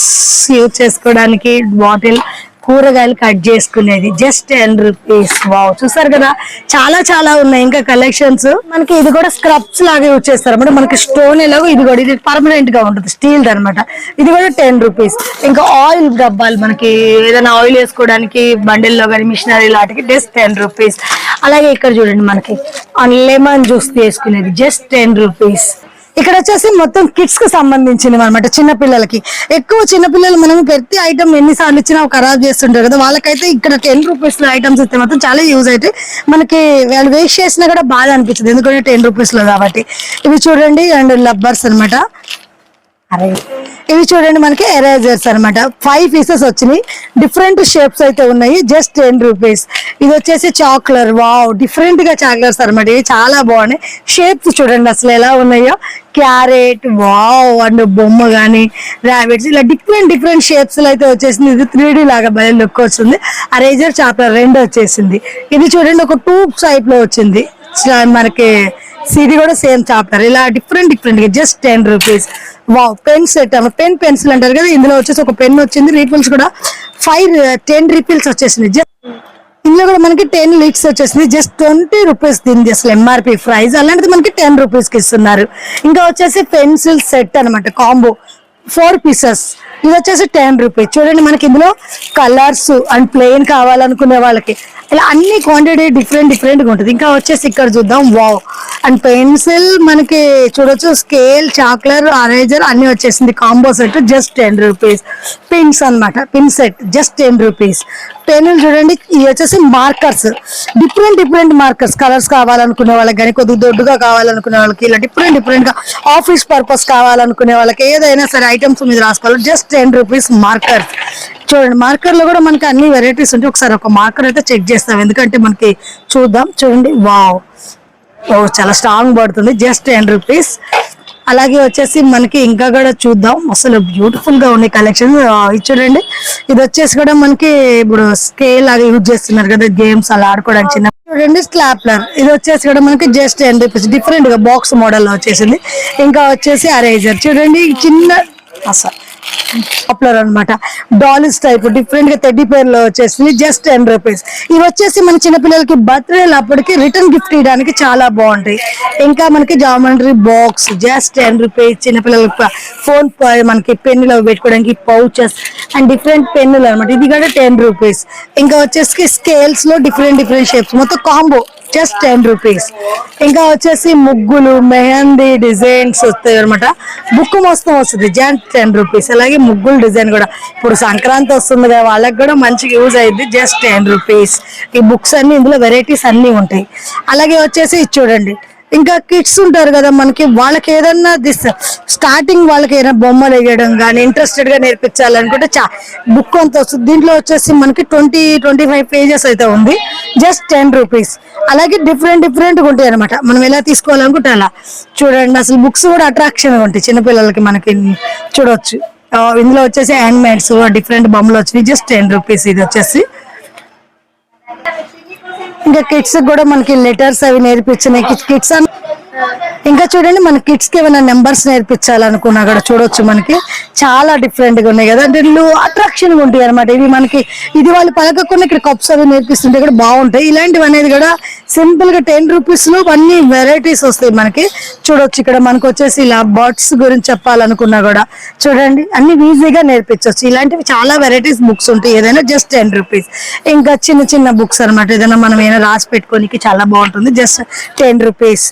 యూజ్ చేసుకోవడానికి బాటిల్ కూరగాయలు కట్ చేసుకునేది జస్ట్ టెన్ రూపీస్ వావ్ చూసారు కదా? చాలా చాలా ఉన్నాయి ఇంకా కలెక్షన్స్ మనకి ఇది కూడా స్క్రబ్స్ లాగా యూజ్ చేస్తారు. అన్నమాట మనకి స్టోన్ ఎలాగో ఇది కూడా ఇది పర్మనెంట్గా ఉంటుంది స్టీల్ అన్నమాట. ఇది కూడా టెన్ రూపీస్ ఇంకా ఆయిల్ డబ్బాలు మనకి ఏదైనా ఆయిల్ వేసుకోవడానికి బండిల్లో కానీ మిషనరీ లాంటికి జస్ట్ టెన్ రూపీస్ అలాగే ఇక్కడ చూడండి మనకి లెమన్ జ్యూస్ తీసుకునేది జస్ట్ టెన్ రూపీస్ ఇక్కడ వచ్చేసి మొత్తం కిడ్స్కి సంబంధించినవి అనమాట చిన్నపిల్లలకి ఎక్కువ చిన్నపిల్లలు మనం ప్రతి ఐటమ్ ఎన్నిసార్లు ఇచ్చినా ఖరాబ్ చేస్తుంటారు కదా వాళ్ళకైతే ఇక్కడ టెన్ రూపీస్లో ఐటమ్స్ ఇస్తే మాత్రం చాలా యూజ్ అవుతాయి మనకి వాళ్ళు వేస్ట్ చేసినా కూడా బాధ అనిపించదు ఎందుకంటే టెన్ రూపీస్లో కాబట్టి. ఇవి చూడండి అండ్ లబ్బర్స్ అన్నమాట. అరే. ఇవి చూడండి మనకి ఎరేజర్స్ అన్నమాట. ఫైవ్ పీసెస్ వచ్చినాయి. డిఫరెంట్ షేప్స్ అయితే ఉన్నాయి. జస్ట్ టెన్ రూపీస్ ఇది వచ్చేసి చాక్లర్ వావ్ డిఫరెంట్గా చాక్లర్స్ అనమాట ఇవి చాలా బాగున్నాయి. షేప్స్ చూడండి అసలు ఎలా ఉన్నాయో. క్యారెట్ వావ్ అండ్ బొమ్మ కానీ ర్యాబిట్స్ ఇలా డిఫరెంట్ డిఫరెంట్ షేప్స్లో అయితే వచ్చేసింది. ఇది త్రీ లాగా భలే లుక్ వస్తుంది. అరేజర్ చాక్లర్ రెండు వచ్చేసింది. ఇది చూడండి ఒక టూబ్ టైప్లో వచ్చింది. మనకి ఇది కూడా సేమ్ చాప్టర్. ఇలా డిఫరెంట్ డిఫరెంట్గా just ten rupees wow pen set pen pencil అంటారు కదా ఇందులో వచ్చేసి ఒక పెన్ వచ్చింది రీఫిల్స్ కూడా ఫైవ్ టెన్ రీఫిల్స్ వచ్చేసింది. జస్ట్ ఇందులో కూడా మనకి టెన్ లీక్స్ వచ్చేసింది జస్ట్ ట్వంటీ రూపీస్ దీనిది అసలు ఎంఆర్పి ప్రైస్ అలాంటిది మనకి టెన్ రూపీస్కి ఇస్తున్నారు. ఇంకా వచ్చేసి పెన్సిల్ సెట్ అన్నమాట కాంబో ఫోర్ పీసెస్ ఇది వచ్చేసి టెన్ రూపీస్ చూడండి మనకి ఇందులో కలర్స్ అండ్ ప్లెయిన్ కావాలనుకునే వాళ్ళకి. ఇలా అన్ని క్వాంటిటీ డిఫరెంట్ డిఫరెంట్గా ఉంటుంది. ఇంకా వచ్చేసి ఇక్కడ చూద్దాం. వావ్ అండ్ పెన్సిల్ మనకి చూడొచ్చు స్కేల్ చాక్లర్ అరేజర్ అన్ని వచ్చేసింది. Combo set just ten rupees pins అన్నమాట. Pin set just ten rupees పెన్నులు చూడండి ఇవి వచ్చేసి markers different different markers colours కావాలనుకునే వాళ్ళకి కానీ కొద్దిగా దొడ్డుగా కావాలనుకునే వాళ్ళకి ఇలా డిఫరెంట్ డిఫరెంట్గా ఆఫీస్ పర్పస్ కావాలనుకునే వాళ్ళకి ఏదైనా సరే ఐటమ్స్ మీద రాసుకోవాలి. జస్ట్ టెన్ రూపీస్ మార్కర్ చూడండి మార్కర్లో కూడా మనకి అన్ని వెరైటీస్ ఉంటాయి. ఒకసారి ఒక మార్కర్ అయితే చెక్ చేస్తాం. ఎందుకంటే మనకి చూద్దాం. చూడండి వావ్ ఓ చాలా స్ట్రాంగ్ పడుతుంది. జస్ట్ టెన్ రూపీస్ అలాగే వచ్చేసి మనకి ఇంకా కూడా చూద్దాం. అసలు బ్యూటిఫుల్గా ఉన్నాయి కలెక్షన్ ఇది చూడండి. ఇది వచ్చేసి కూడా మనకి ఇప్పుడు స్కేల్ లాగా యూజ్ చేస్తున్నారు కదా గేమ్స్ అలా ఆడుకోవడానికి చిన్న చూడండి స్లాప్లర్ ఇది వచ్చేసి కూడా మనకి జస్ట్ టెన్ రూపీస్ డిఫరెంట్గా బాక్స్ మోడల్ వచ్చేసింది. ఇంకా వచ్చేసి అరేజర్ చూడండి చిన్న అసలు పాపులర్ అనమాట డాలిస్ టైప్ డిఫరెంట్గా టెడ్డీ పేర్లో వచ్చేసింది జస్ట్ టెన్ రూపీస్ ఇవి వచ్చేసి మన చిన్నపిల్లలకి బర్త్డే అప్పటికి రిటర్న్ గిఫ్ట్ ఇవ్వడానికి చాలా బాగుంటాయి. ఇంకా మనకి geometry box just ten rupees చిన్నపిల్లలకి ఫోన్ మనకి పెన్నులు పెట్టుకోవడానికి పౌచెస్ అండ్ డిఫరెంట్ పెన్నులు అనమాట ఇది కూడా టెన్ రూపీస్ ఇంకా వచ్చేసి స్కేల్స్లో డిఫరెంట్ డిఫరెంట్ షేప్స్ మొత్తం కాంబో జస్ట్ టెన్ రూపీస్ ఇంకా వచ్చేసి ముగ్గులు మెహందీ డిజైన్స్ వస్తాయి అనమాట బుక్ మొత్తం వస్తుంది జస్ట్ టెన్ రూపీస్ అలాగే ముగ్గులు డిజైన్ కూడా. ఇప్పుడు సంక్రాంతి వస్తుంది కదా వాళ్ళకి కూడా మంచిగా యూజ్ అయింది జస్ట్ టెన్ రూపీస్ ఈ బుక్స్ అన్ని ఇందులో వెరైటీస్ అన్ని ఉంటాయి. అలాగే వచ్చేసి చూడండి ఇంకా కిడ్స్ ఉంటారు కదా మనకి వాళ్ళకి ఏదన్నా దిస్ స్టార్టింగ్ వాళ్ళకి ఏదైనా బొమ్మలు వేయడం కానీ ఇంట్రెస్టెడ్గా నేర్పించాలనుకుంటే చా బుక్ అంత వస్తుంది. దీంట్లో వచ్చేసి మనకి ట్వంటీ ట్వంటీ ఫైవ్ పేజెస్ అయితే ఉంది. జస్ట్ టెన్ రూపీస్ అలాగే డిఫరెంట్ డిఫరెంట్ ఉంటాయి అనమాట మనం ఎలా తీసుకోవాలనుకుంటే అలా. చూడండి అసలు బుక్స్ కూడా అట్రాక్షన్ ఉంటాయి. చిన్నపిల్లలకి మనకి చూడొచ్చు. ఇందులో వచ్చేసి హ్యాండ్ మేడ్స్ డిఫరెంట్ బొమ్మలు వచ్చినాయి. జస్ట్ టెన్ రూపీస్ ఇది వచ్చేసి. ఇంకా కిడ్స్ కూడా మనకి లెటర్స్ అవి నేర్పించినాయి కిడ్స్ ఇంకా చూడండి మన కిడ్స్కి ఏమైనా నెంబర్స్ నేర్పించాలనుకున్నా కూడా చూడొచ్చు మనకి. చాలా డిఫరెంట్గా ఉన్నాయి కదా. అంటే వీళ్ళు అట్రాక్షన్గా ఉంటాయి అనమాట ఇవి మనకి ఇది వాళ్ళు పలకకుండా ఇక్కడ కప్స్ అవి నేర్పిస్తుంటే కూడా బాగుంటాయి. ఇలాంటివి అనేది కూడా సింపుల్గా టెన్ రూపీస్లో అన్ని వెరైటీస్ వస్తాయి మనకి. చూడొచ్చు ఇక్కడ మనకు వచ్చేసి ఇలా బర్డ్స్ గురించి చెప్పాలనుకున్నా కూడా చూడండి. అన్ని ఈజీగా నేర్పించవచ్చు ఇలాంటివి చాలా వెరైటీస్ బుక్స్ ఉంటాయి. ఏదైనా జస్ట్ టెన్ రూపీస్ ఇంకా చిన్న చిన్న బుక్స్ అన్నమాట. ఏదైనా మనం ఏమైనా రాసి పెట్టుకోనికి చాలా బాగుంటుంది. జస్ట్ టెన్ రూపీస్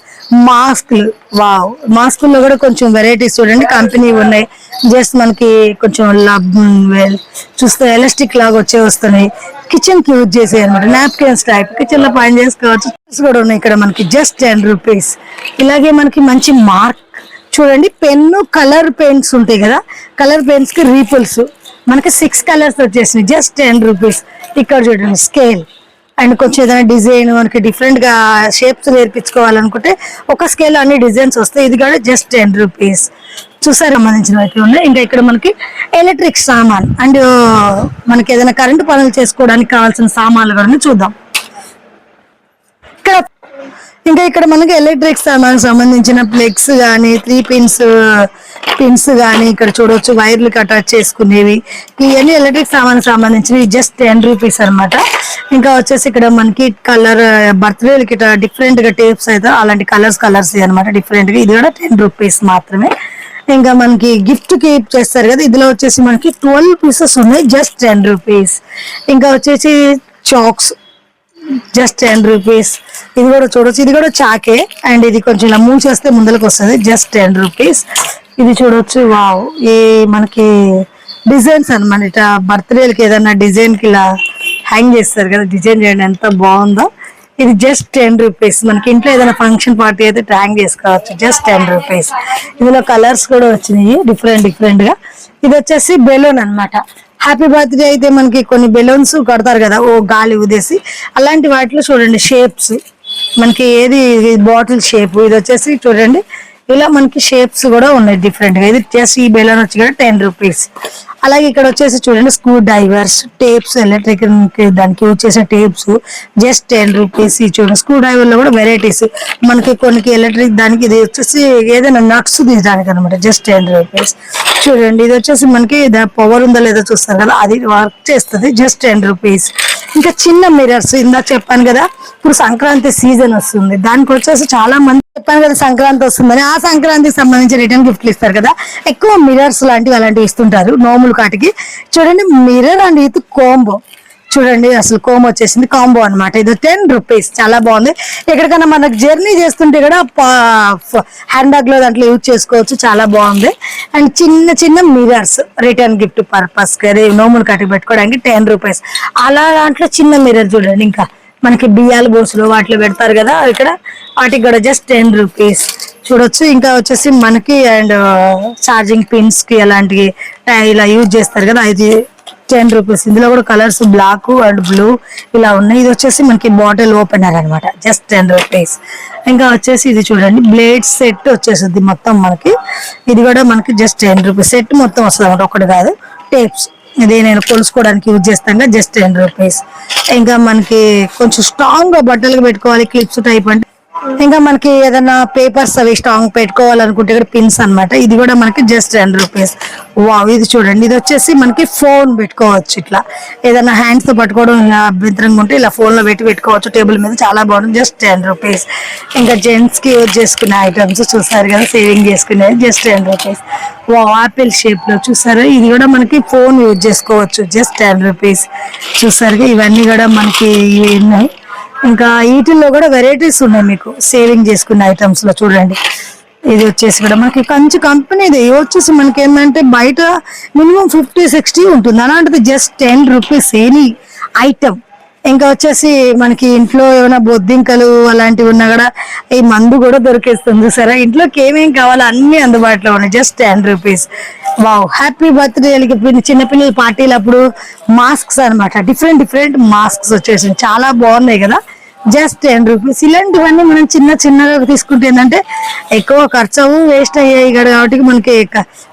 మాస్క్లు. వావ్. మాస్కుల్లో కూడా కొంచెం వెరైటీస్ చూడండి. కంపెనీ ఉన్నాయి. జస్ట్ మనకి కొంచెం లబ్ వెల్. చూస్తే ఎలాస్టిక్ లాగా వచ్చే వస్తున్నాయి. కిచెన్కి యూజ్ చేసే అనమాట నాప్కిన్స్ టైప్. కిచెన్లో పని చేసుకోవచ్చు. కూడా ఉన్నాయి ఇక్కడ మనకి. Just ten rupees. ఇలాగే మనకి మంచి మార్క్. చూడండి. పెన్ను కలర్ పెయింట్స్ ఉంటాయి కదా. కలర్ పెయింట్స్కి రీపుల్స్. మనకి సిక్స్ కలర్స్ వచ్చేసినాయి. Just ten rupees. ఇక్కడ చూడండి. స్కేల్. అండ్ కొంచెం ఏదైనా డిజైన్ మనకి డిఫరెంట్గా షేప్స్ నేర్పించుకోవాలనుకుంటే ఒక స్కేల్ అన్ని డిజైన్స్ వస్తాయి. ఇది కూడా జస్ట్ టెన్ రూపీస్ చూసారు సంబంధించిన అయితే ఉన్నాయి. ఇంకా ఇక్కడ మనకి ఎలక్ట్రిక్ సామాన్. అండ్ మనకి ఏదైనా కరెంటు పనులు చేసుకోవడానికి కావాల్సిన సామాన్లు కూడా చూద్దాం. ఇంకా ఇక్కడ మనకి ఎలక్ట్రిక్ సామాన్ సంబంధించిన ప్లెక్స్ కానీ త్రీ పిన్స్ పిన్స్ కానీ ఇక్కడ చూడొచ్చు. వైర్లు అటాచ్ చేసుకునేవి. ఇవన్నీ ఎలక్ట్రిక్ సామాన్ సంబంధించినవి. జస్ట్ టెన్ రూపీస్ అన్నమాట. ఇంకా వచ్చేసి ఇక్కడ మనకి కలర్ బర్త్డేలకి ఇట్లా డిఫరెంట్గా టేప్స్ అయితే అలాంటి కలర్స్ కలర్స్ అనమాట డిఫరెంట్గా. ఇది కూడా టెన్ రూపీస్ మాత్రమే. ఇంకా మనకి గిఫ్ట్కి చేస్తారు కదా. ఇందులో వచ్చేసి మనకి ట్వెల్వ్ పీసెస్ ఉన్నాయి. Just ten rupees. ఇంకా వచ్చేసి చాక్స్. జస్ట్ టెన్ రూపీస్ ఇది కూడా చూడొచ్చు. ఇది కూడా చాకే. అండ్ ఇది కొంచెం ఇలా మూవ్ చేస్తే ముందరకు వస్తుంది జస్ట్ టెన్ రూపీస్ ఇది చూడొచ్చు. వావ్ ఈ మనకి డిజైన్స్ అనమాట ఇట్లా బర్త్డేలకి ఏదైనా డిజైన్కి ఇలా హ్యాంగ్ చేస్తారు కదా డిజైన్ చేయండి ఎంత బాగుందో. ఇది జస్ట్ టెన్ రూపీస్ మనకి ఇంట్లో ఏదైనా ఫంక్షన్ పార్టీ అయితే ట్యాంగ్ చేసుకోవచ్చు. జస్ట్ టెన్ రూపీస్ ఇందులో కలర్స్ కూడా వచ్చినాయి. డిఫరెంట్ డిఫరెంట్గా. ఇది వచ్చేసి బెలూన్ అన్నమాట. హ్యాపీ బర్త్డే అయితే మనకి కొన్ని బెలూన్స్ కడతారు కదా ఓ గాలి ఉదేసి అలాంటి వాటిలో చూడండి షేప్స్ మనకి ఏది బాటిల్ షేప్ ఇది వచ్చేసి చూడండి. ఇలా మనకి షేప్స్ కూడా ఉన్నాయి డిఫరెంట్గా ఇది జస్ట్ ఈ బెలూన్ వచ్చి కూడా టెన్ రూపీస్ అలాగే ఇక్కడ వచ్చేసి చూడండి స్క్రూ డ్రైవర్స్ టేప్స్ ఎలక్ట్రిక్ దానికి యూజ్ చేసే టేప్స్ జస్ట్ టెన్ రూపీస్ ఈ చూడండి స్క్రూ డ్రైవర్లో కూడా వెరైటీస్ మనకి కొన్ని ఎలక్ట్రిక్ దానికి ఇది వచ్చేసి ఏదైనా నట్స్ తీయడానికి అనమాట జస్ట్ టెన్ రూపీస్ చూడండి ఇది వచ్చేసి మనకి పవర్ ఉందో లేదో చూస్తారు కదా అది వర్క్ చేస్తుంది జస్ట్ టెన్ రూపీస్ ఇంకా చిన్న మిరర్స్ ఇందా చెప్పాను కదా ఇప్పుడు సంక్రాంతి సీజన్ వస్తుంది. దానికి వచ్చేసి చాలా మంది చెప్పాను కదా సంక్రాంతి వస్తుందని ఆ సంక్రాంతికి సంబంధించి రిటర్న్ గిఫ్ట్లు ఇస్తారు కదా. ఎక్కువ మిరర్స్ లాంటివి అలాంటివి ఇస్తుంటారు నోములు కాటికి. చూడండి మిర్రర్ అండ్ ఇది కోంబో చూడండి అసలు కోమ్ వచ్చేసింది కాంబో అన్నమాట. ఇది టెన్ రూపీస్ చాలా బాగుంది. ఎక్కడికైనా మనకు జర్నీ చేస్తుంటే కూడా హ్యాండ్ బ్యాగ్లో దాంట్లో యూజ్ చేసుకోవచ్చు చాలా బాగుంది. అండ్ చిన్న చిన్న మిరర్స్ రిటర్న్ గిఫ్ట్ పర్పస్ నోములు కట్టి పెట్టుకోవడానికి టెన్ రూపీస్. అలా దాంట్లో చిన్న మిర్రర్ చూడండి ఇంకా మనకి బియ్యాలు బోసులు వాటిలో పెడతారు కదా ఇక్కడ. వాటికి కూడా జస్ట్ టెన్ రూపీస్. చూడొచ్చు ఇంకా వచ్చేసి మనకి అండ్ ఛార్జింగ్ పిన్స్కి అలాంటివి ఇలా యూజ్ చేస్తారు కదా అది టెన్ రూపీస్. ఇందులో కూడా కలర్స్ బ్లాక్ అండ్ బ్లూ ఇలా ఉన్నాయి. ఇది వచ్చేసి మనకి బాటిల్ ఓపెనర్ అన్నమాట. Just ten rupees. ఇంకా వచ్చేసి ఇది చూడండి. బ్లేడ్ సెట్ వచ్చేసింది మొత్తం మనకి. ఇది కూడా మనకి జస్ట్ టెన్ రూపీస్. సెట్ మొత్తం వస్తుంది అనమాట ఒకటి కాదు. టేప్స్. ఇది నేను కొలుసుకోవడానికి యూజ్ చేస్తాను జస్ట్ టెన్ రూపీస్. ఇంకా మనకి కొంచెం స్ట్రాంగ్గా బట్టలు పెట్టుకోవాలి. క్లిప్స్ టైప్ అంటే ఇంకా మనకి ఏదైనా పేపర్స్ అవి స్ట్రాంగ్ పెట్టుకోవాలనుకుంటే ఇక్కడ పిన్స్ అన్నమాట. ఇది కూడా మనకి జస్ట్ టెన్ రూపీస్ వావ్ ఇది చూడండి. ఇది వచ్చేసి మనకి ఫోన్ పెట్టుకోవచ్చు ఇట్లా. ఏదైనా హ్యాండ్స్తో పట్టుకోవడం ఇలా అభ్యంతరంగా ఉంటే ఇలా ఫోన్లో పెట్టి పెట్టుకోవచ్చు. టేబుల్ మీద చాలా బాగుంది జస్ట్ టెన్ రూపీస్ ఇంకా జెంట్స్కి యూజ్ చేసుకునే ఐటమ్స్ చూసారు కదా సేవింగ్ చేసుకునేది just ten rupees wow apple షేప్లో ఇది కూడా మనకి ఫోన్ యూజ్ చేసుకోవచ్చు. జస్ట్ టెన్ రూపీస్ చూసారుగా? ఇవన్నీ కూడా మనకి ఇవి ఉన్నాయి. ఇంకా వీటిల్లో కూడా వెరైటీస్ ఉన్నాయి మీకు. సేవింగ్ చేసుకునే ఐటమ్స్లో చూడండి. ఇది వచ్చేసి కూడా మనకి కంచి కంపెనీ ఇది వచ్చేసి మనకి ఏంటంటే బయట మినిమం ఫిఫ్టీ సిక్స్టీ ఉంటుంది. అలాంటిది just ten rupees any item ఇంకా వచ్చేసి మనకి ఇంట్లో ఏమైనా బొద్దింకలు అలాంటివి ఉన్నా కూడా ఈ మందు కూడా దొరికేస్తుంది. సరే ఇంట్లోకి ఏమేం కావాలో అన్ని అందుబాటులో ఉన్నాయి. Just ten rupees wow happy birthday చిన్నపిల్లల పార్టీలు అప్పుడు మాస్క్స్ అన్నమాట. డిఫరెంట్ డిఫరెంట్ మాస్క్స్ వచ్చేసి చాలా బాగున్నాయి కదా. జస్ట్ టెన్ రూపీస్ ఇలాంటివన్నీ మనం చిన్న చిన్నగా తీసుకుంటే ఏంటంటే ఎక్కువ ఖర్చు అవ్వు వేస్ట్ అయ్యాయి కదా కాబట్టి మనకి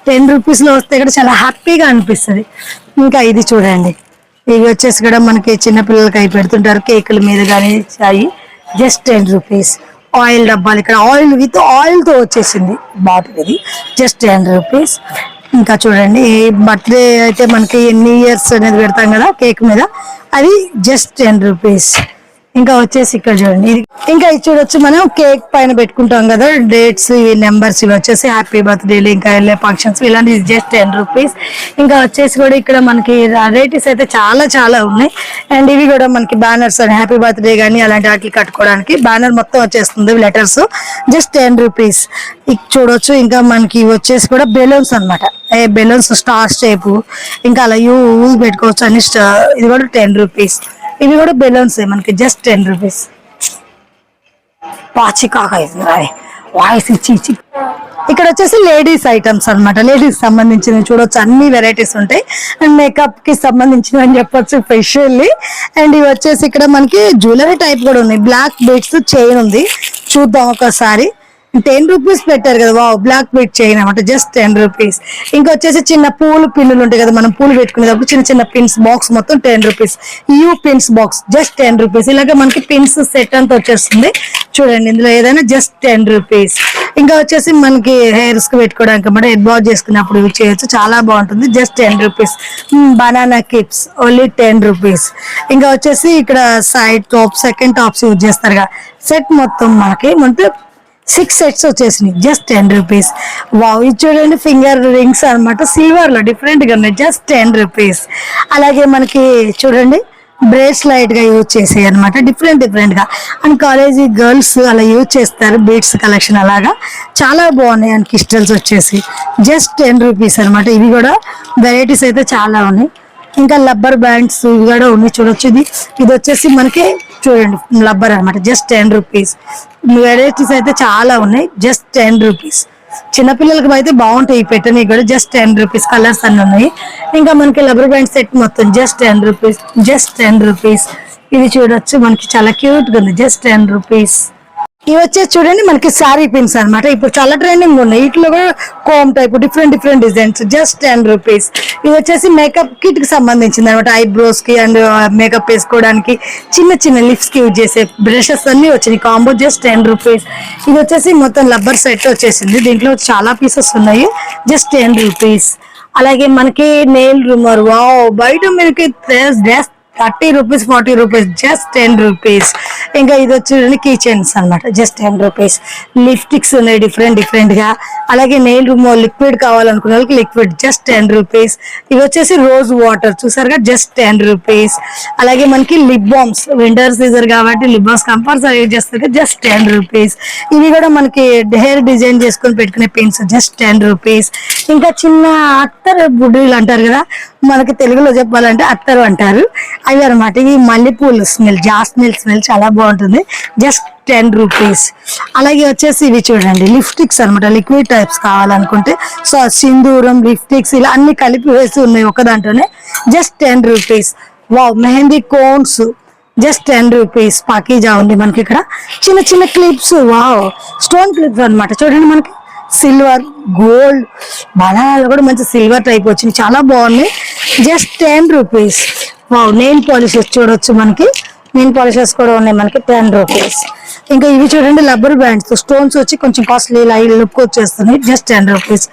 టెన్ రూపీస్లో వస్తే కూడా చాలా హ్యాపీగా అనిపిస్తుంది. ఇంకా ఇది చూడండి. ఇవి వచ్చేసి కూడా మనకి చిన్నపిల్లలకి అవి పెడుతుంటారు. కేకుల మీద కానీ అవి జస్ట్ టెన్ రూపీస్ ఆయిల్ డబ్బాలు ఇక్కడ. ఆయిల్ విత్ ఆయిల్తో వచ్చేసింది బాటిల్ ఇది. జస్ట్ టెన్ రూపీస్ ఇంకా చూడండి. బర్త్డే అయితే మనకి ఎన్ని ఇయర్స్ అనేది పెడతాం కదా కేక్ మీద. అది జస్ట్ టెన్ రూపీస్ ఇంకా వచ్చేసి ఇక్కడ చూడండి. ఇది ఇంకా ఇది చూడొచ్చు మనం కేక్ పైన పెట్టుకుంటాం కదా డేట్స్ ఇవి నెంబర్స్ ఇవి వచ్చేసి హ్యాపీ బర్త్డేలు ఇంకా వెళ్ళే ఫంక్షన్స్ ఇలాంటి జస్ట్ టెన్ రూపీస్. ఇంకా వచ్చేసి కూడా ఇక్కడ మనకి వెరైటీస్ అయితే చాలా చాలా ఉన్నాయి. అండ్ ఇవి కూడా మనకి బ్యానర్స్ అని హ్యాపీ బర్త్డే కానీ అలాంటి వాటికి కట్టుకోవడానికి బ్యానర్ మొత్తం వచ్చేస్తుంది లెటర్స్. Just ten rupees. చూడొచ్చు ఇంకా మనకి వచ్చేసి కూడా బెలూన్స్ అన్నమాట. ఏ బెలూన్స్ స్టార్ షేప్ ఇంకా అలా యూ పెట్టుకోవచ్చు అని ఇది కూడా టెన్ రూపీస్. ఇవి కూడా బెలూన్స్ మనకి జస్ట్ టెన్ రూపీస్ పాచికాక వాయిస్ ఇచ్చి ఇచ్చి. ఇక్కడ వచ్చేసి లేడీస్ ఐటమ్స్ అన్నమాట. లేడీస్ సంబంధించినవి చూడొచ్చు. అన్ని వెరైటీస్ ఉంటాయి. అండ్ మేకప్కి సంబంధించినవి అని చెప్పొచ్చు స్పెషల్లీ అండ్ ఇవి వచ్చేసి ఇక్కడ మనకి జ్యువెలరీ టైప్ కూడా ఉంది. బ్లాక్ బీట్స్ చైన్ ఉంది. చూద్దాం ఒకసారి. టెన్ రూపీస్ పెట్టారు కదా వావ్ బ్లాక్ బీట్ చైన్ అనమాట జస్ట్ టెన్ రూపీస్ ఇంకా వచ్చేసి చిన్న పూలు పిన్నులు ఉంటాయి కదా మనం పూలు పెట్టుకునేటప్పుడు చిన్న చిన్న పిన్స్ బాక్స్ మొత్తం ten rupees U pins box just ten rupees ఇలాగే మనకి పిన్స్ సెట్ అంతా వచ్చేస్తుంది. చూడండి ఇందులో ఏదైనా జస్ట్ టెన్ రూపీస్ ఇంకా వచ్చేసి మనకి హెయిర్స్కి పెట్టుకోవడానికి అన్నమాట హెడ్ వాష్ చేసుకున్నప్పుడు యూజ్ చేయొచ్చు. చాలా బాగుంటుంది just ten rupees banana clips only ten rupees ఇంకా వచ్చేసి ఇక్కడ side top second tops use చేస్తారు సెట్ మొత్తం మనకి మొత్తం సిక్స్ సెట్స్ వచ్చేసినాయి. జస్ట్ టెన్ రూపీస్ వావ్ ఇది చూడండి ఫింగర్ రింగ్స్ అనమాట సిల్వర్లో డిఫరెంట్గా ఉన్నాయి. జస్ట్ టెన్ రూపీస్ అలాగే మనకి చూడండి బ్రేస్లైట్గా యూజ్ చేసాయి అనమాట డిఫరెంట్ డిఫరెంట్గా అండ్ కాలేజీ గర్ల్స్ అలా యూజ్ చేస్తారు. బీట్స్ కలెక్షన్ అలాగా. చాలా బాగున్నాయి. అండ్ క్రిస్టల్స్ వచ్చేసి. జస్ట్ టెన్ రూపీస్ అన్నమాట. ఇవి కూడా వెరైటీస్ అయితే చాలా ఉన్నాయి. ఇంకా లబ్బర్ బ్యాండ్స్ ఇవి కూడా ఉన్నాయి. చూడొచ్చు ఇది. ఇది వచ్చేసి మనకి చూడండి లబ్బర్ అనమాట జస్ట్ టెన్ రూపీస్ వెరైటీస్ అయితే చాలా ఉన్నాయి. జస్ట్ టెన్ రూపీస్ చిన్నపిల్లలకి అయితే బాగుంటాయి పెట్టని కూడా జస్ట్ టెన్ రూపీస్ కలర్స్ అన్ని ఉన్నాయి. ఇంకా మనకి లబ్బర్ బ్యాండ్ సెట్ మొత్తం just ten rupees just ten rupees ఇది చూడొచ్చు. మనకి చాలా క్యూట్గా ఉంది. జస్ట్ టెన్ రూపీస్ ఇవి వచ్చేసి చూడండి మనకి సారీ పిన్స్ అన్నమాట. ఇప్పుడు చాలా ట్రెండింగ్ ఉన్నాయి. వీటిలో కూడా comb type different different designs just ten rupees ఇది వచ్చేసి మేకప్ కిట్కి సంబంధించింది అనమాట ఐబ్రోస్కి అండ్ మేకప్ uh, వేసుకోవడానికి చిన్న చిన్న లిప్స్కి యూజ్ చేసే బ్రషెస్ అన్ని వచ్చినాయి. కాంబో జస్ట్ టెన్ రూపీస్ ఇది వచ్చేసి మొత్తం లబ్బర్ సెట్ వచ్చేసింది. దీంట్లో చాలా పీసెస్ ఉన్నాయి. జస్ట్ టెన్ రూపీస్ అలాగే మనకి నెయిల్ రిమూవర్ వావ్ బయట మనకి just thirty rupees forty rupees just ten rupees. ఇంకా ఇది వచ్చి కిచెన్స్ అన్నమాట జస్ట్ టెన్ రూపీస్. లిప్స్టిక్స్ ఉన్నాయి డిఫరెంట్ డిఫరెంట్గా అలాగే నెయిల్ రూమ్ లిక్విడ్ కావాలనుకున్న వాళ్ళకి లిక్విడ్ జస్ట్ టెన్ రూపీస్. ఇవి వచ్చేసి రోజ్ వాటర్ చూసారుగా జస్ట్ టెన్ రూపీస్. అలాగే మనకి లిప్ బామ్స్ వింటర్ సీజన్ కాబట్టి లిప్ బామ్స్ కంపల్సరీ యూజ్ చేస్తారు జస్ట్ టెన్ రూపీస్. ఇవి కూడా మనకి హెయిర్ డిజైన్ చేసుకొని పెట్టుకునే పెన్స్ జస్ట్ టెన్ రూపీస్. ఇంకా చిన్న అత్తరు బుడ్డీలు అంటారు కదా మనకి తెలుగులో చెప్పాలంటే అత్తరు అంటారు. అవి అనమాట ఇవి మల్లెపూలు స్మెల్ జాస్మిల్ స్మెల్ చాలా బాగుంటుంది. Just ten rupees. అలాగే వచ్చేసి ఇవి చూడండి లిప్స్టిక్స్ అనమాట లిక్విడ్ టైప్స్ కావాలనుకుంటే. సో సింధూరం లిప్స్టిక్స్ ఇలా అన్ని కలిపి వేసి ఉన్నాయి ఒక దాంట్లోనే. Just ten rupees. Wow mehndi cones. Just ten rupees. Pakeezah ఉంది మనకి ఇక్కడ. చిన్న చిన్న క్లిప్స్. వావ్ స్టోన్ క్లిప్స్ అన్నమాట. చూడండి మనకి. Silver gold. బనానాలు కూడా మంచి సిల్వర్ టైప్ వచ్చింది. చాలా బాగున్నాయి. Just ten rupees. Nail polishes చూడొచ్చు మనకి. నెయిల్ పాలిషెస్ కూడా ఉన్నాయి మనకి టెన్ రూపీస్ ఇంకా ఇవి చూడండి లబ్బర్ బ్యాండ్స్ స్టోన్స్ వచ్చి కొంచెం కాస్ట్లీ లైట్ లుక్ వచ్చేస్తుంది జస్ట్ టెన్ రూపీస్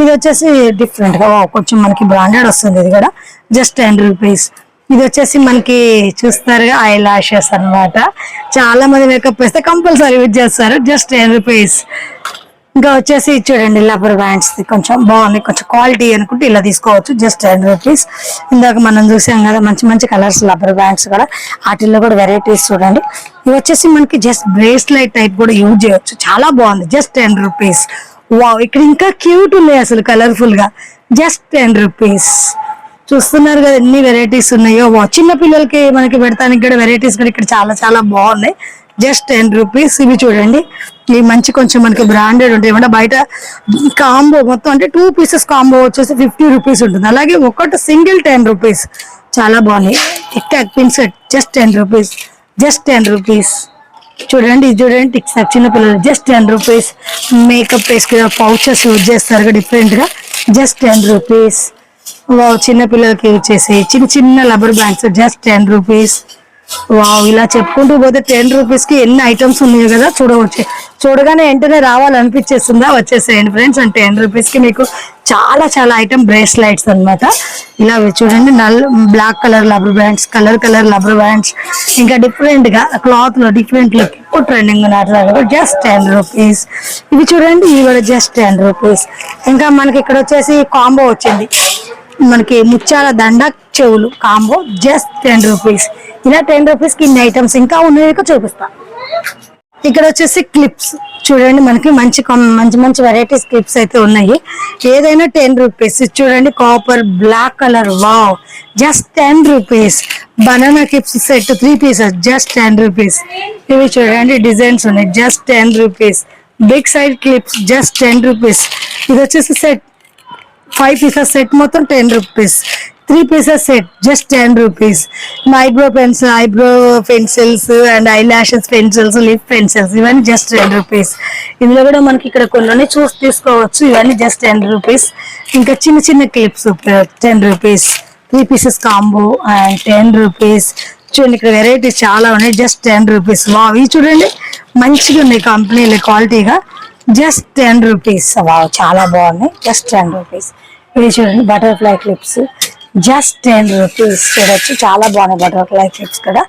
ఇది వచ్చేసి డిఫరెంట్గా వావ్, కొంచెం మనకి బ్రాండెడ్ వస్తుంది ఇది కూడా జస్ట్ టెన్ రూపీస్ ఇది వచ్చేసి మనకి చూస్తారు ఐ లాషెస్ అన్నమాట. చాలా మంది మేకప్ వేస్తే కంపల్సరీ యూజ్ చేస్తారు జస్ట్ టెన్ రూపీస్ ఇంకా వచ్చేసి చూడండి లబ్బర్ బ్యాండ్స్ కొంచెం బాగుంది. కొంచెం క్వాలిటీ అనుకుంటే ఇలా తీసుకోవచ్చు. Just ten rupees. ఇందాక మనం చూసాం కదా మంచి మంచి కలర్స్ లబ్బర్ బ్యాండ్స్ కూడా. వాటిల్లో కూడా వెరైటీస్ చూడండి. ఇవి వచ్చేసి మనకి జస్ట్ బ్రేస్లైట్ టైప్ కూడా యూజ్ చేయొచ్చు. చాలా బాగుంది. Just ten rupees. వావ్ ఇక్కడ ఇంకా క్యూట్ ఉన్నాయి అసలు కలర్ఫుల్గా. Just ten rupees. చూస్తున్నారు కదా ఎన్ని వెరైటీస్ ఉన్నాయో. వా చిన్న పిల్లలకి మనకి పెడతానికి కూడా వెరైటీస్ కూడా ఇక్కడ చాలా చాలా బాగున్నాయి. జస్ట్ టెన్ రూపీస్ ఇవి చూడండి. ఇవి మంచి కొంచెం మనకి బ్రాండెడ్ ఉంటాయి. ఏమంటే బయట కాంబో మొత్తం అంటే టూ పీసెస్ కాంబో వచ్చేసి ఫిఫ్టీ రూపీస్ ఉంటుంది. అలాగే ఒకటి సింగిల్ టెన్ రూపీస్. చాలా బాగున్నాయి. Tic tac pin set just ten rupees. Just ten rupees. చూడండి ఇది చూడండి. టిక్ టాక్ చిన్న పిల్లలు జస్ట్ టెన్ రూపీస్. మేకప్ వేసుకునే పౌచెస్ యూజ్ చేస్తారు డిఫరెంట్గా just ten rupees. Wow use చేసే చిన్న చిన్న rubber bands just ten rupees. Wow ఇలా చెప్పుకుంటూ పోతే టెన్ రూపీస్కి ఎన్ని ఐటమ్స్ ఉన్నాయి కదా చూడవచ్చు. చూడగానే వెంటనే రావాలనిపించేస్తుందా? వచ్చేసేయండి ఫ్రెండ్స్. అంటే టెన్ రూపీస్కి మీకు చాలా చాలా ఐటమ్ బ్రేస్లైట్స్ అన్నమాట. ఇలా చూడండి null black colour rubber bands colour colour rubber bands. ఇంకా డిఫరెంట్గా క్లాత్లో డిఫరెంట్ లుక్ ఇప్పుడు ట్రెండింగ్ ఉన్నట్లు జస్ట్ టెన్ రూపీస్. ఇవి చూడండి ఇవి కూడా జస్ట్ టెన్ రూపీస్. ఇంకా మనకి ఇక్కడ వచ్చేసి కాంబో వచ్చింది. మనకి ముత్యాల దండ చెవులు కాంబో జస్ట్ టెన్ రూపీస్ ఇలా టెన్ రూపీస్కి ఇన్ని ఐటమ్స్ ఇంకా ఉన్నాయి చూపిస్తా. ఇక్కడ వచ్చేసి క్లిప్స్ చూడండి మనకి మంచి మంచి మంచి వెరైటీస్ క్లిప్స్ అయితే ఉన్నాయి. ఏదైనా టెన్ రూపీస్ చూడండి copper black colour wow just ten rupees banana clips set three pieces just ten rupees ఇవి చూడండి డిజైన్స్ ఉన్నాయి. Just ten rupees big side clips just ten rupees ఇది వచ్చేసి సెట్ ఫైవ్ పీసెస్ సెట్ మొత్తం ten rupees three pieces set just ten rupees eyebrow pencil eyebrow pencils and eyelashes pencils lip pencils ఇవన్నీ జస్ట్ టెన్ రూపీస్ ఇందులో కూడా మనకి ఇక్కడ కొన్ని చూసి తీసుకోవచ్చు. ఇవన్నీ జస్ట్ టెన్ రూపీస్ ఇంకా చిన్న చిన్న clips ten rupees three pieces combo and ten rupees చూడండి ఇక్కడ వెరైటీస్ చాలా ఉన్నాయి. జస్ట్ టెన్ రూపీస్ వా ఇవి చూడండి. మంచిగా ఉన్నాయి కంపెనీలు క్వాలిటీగా. జస్ట్ టెన్ రూపీస్ వావ్ చాలా బాగున్నాయి. జస్ట్ టెన్ రూపీస్ ఇది చూడండి butterfly clips just ten rupees చూడొచ్చు. చాలా బాగున్నాయి బటర్ఫ్లై క్లిప్స్ కూడా.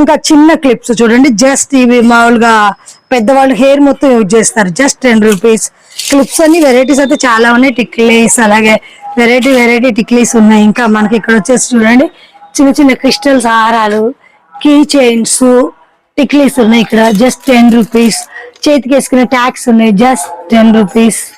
ఇంకా చిన్న క్లిప్స్ చూడండి. జస్ట్ ఇవి మామూలుగా పెద్దవాళ్ళు హెయిర్ మొత్తం యూజ్ చేస్తారు. జస్ట్ టెన్ రూపీస్ క్లిప్స్ అన్ని. వెరైటీస్ అయితే చాలా ఉన్నాయి. టిక్లీస్ అలాగే వెరైటీ వెరైటీ టిక్లీస్ ఉన్నాయి. ఇంకా మనకి ఇక్కడ వచ్చేసి చూడండి. చిన్న చిన్న క్రిస్టల్స్ హారాలు కీ చైన్స్ టిక్లీస్ ఉన్నాయి ఇక్కడ. జస్ట్ టెన్ రూపీస్ చేతికి వేసుకునే ట్యాక్స్ ఉన్నాయి. Just ten rupees